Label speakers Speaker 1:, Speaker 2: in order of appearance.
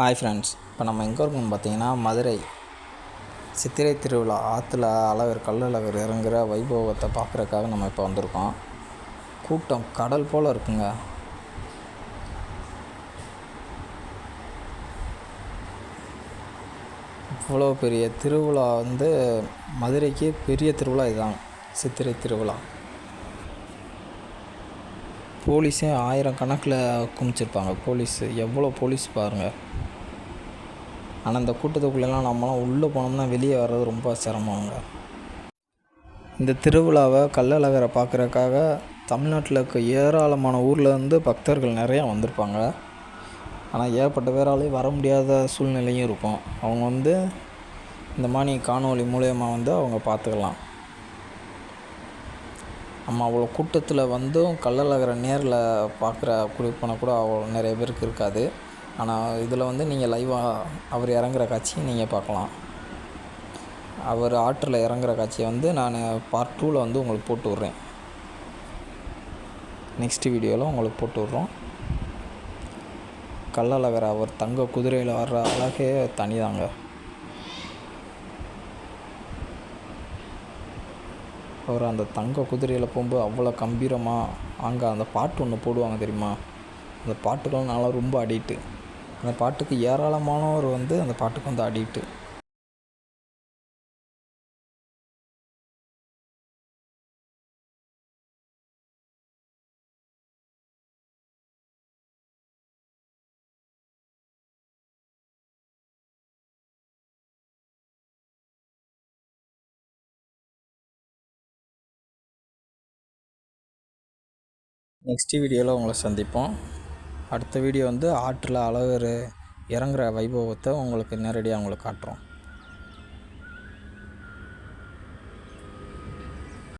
Speaker 1: Hi friends இப்போ நம்ம எங்கே இருக்கோம்னு பார்த்தீங்கன்னா மதுரை. சித்திரை திருவிழா ஆற்றுல அழகர் கள்ளழகர் இறங்குற வைபவத்தை பார்க்குறக்காக நம்ம இப்போ வந்திருக்கோம். கூட்டம் கடல் போல் இருக்குங்க. இவ்வளோ பெரிய திருவிழா வந்து மதுரைக்கு பெரிய திருவிழா இதுதான். சித்திரை திருவிழா. போலீஸே ஆயிரம் கணக்கில் குமிச்சிருப்பாங்க போலீஸ் எவ்வளோ போலீஸ் பாருங்கள் ஆனால் இந்த கூட்டத்துக்குள்ளெல்லாம் நம்மலாம் உள்ளே போனோம்னா வெளியே வர்றது ரொம்ப சிரமங்க. இந்த திருவிழாவை கல்லழகரை பார்க்குறக்காக தமிழ்நாட்டில் இருக்க ஏராளமான ஊரில் இருந்து பக்தர்கள் நிறையா வந்திருப்பாங்க. ஆனால் ஏற்பட்ட பேராலையும் வர முடியாத சூழ்நிலையும் இருக்கும். அவங்க வந்து இந்த மாதிரி காணொலி மூலயமா வந்து அவங்க பார்த்துக்கலாம். நம்ம அவ்வளோ கூட்டத்தில் வந்தும் கள்ளழகரை நேரில் பார்க்குற குடிப்பனை கூட அவ்வளோ நிறைய பேருக்கு இருக்காது. ஆனால் இதில் வந்து நீங்கள் லைவாக அவர் இறங்குற காட்சியை நீங்கள் பார்க்கலாம். அவர் ஆற்றில் இறங்குற காட்சியை வந்து நான் பார்ட் டூவில் வந்து உங்களுக்கு போட்டு விட்றேன். நெக்ஸ்ட் வீடியோவில் உங்களுக்கு போட்டு விட்றோம். கள்ளழகர் அவர் தங்க குதிரையில் வர்ற அழகே தனிதாங்க. அவர் அந்த தங்க குதிரையில் போகும்போது அவ்வளோ கம்பீரமாக அங்கே அந்த பாட்டு ஒன்று போடுவாங்க தெரியுமா? அந்த பாட்டுக்கெல்லாம் நல்லா ரொம்ப அடிக்ட்டு. அந்த பாட்டுக்கு ஏராளமானவர் வந்து அந்த பாட்டுக்கு வந்து அடிக்ட்டு. நெக்ஸ்ட் வீடியோவில் உங்களை சந்திப்போம். அடுத்த வீடியோ வந்து ஆற்றில் அழகர் இறங்குற வைபவத்தை உங்களுக்கு நேரடியாக உங்களுக்கு காட்டுறோம்.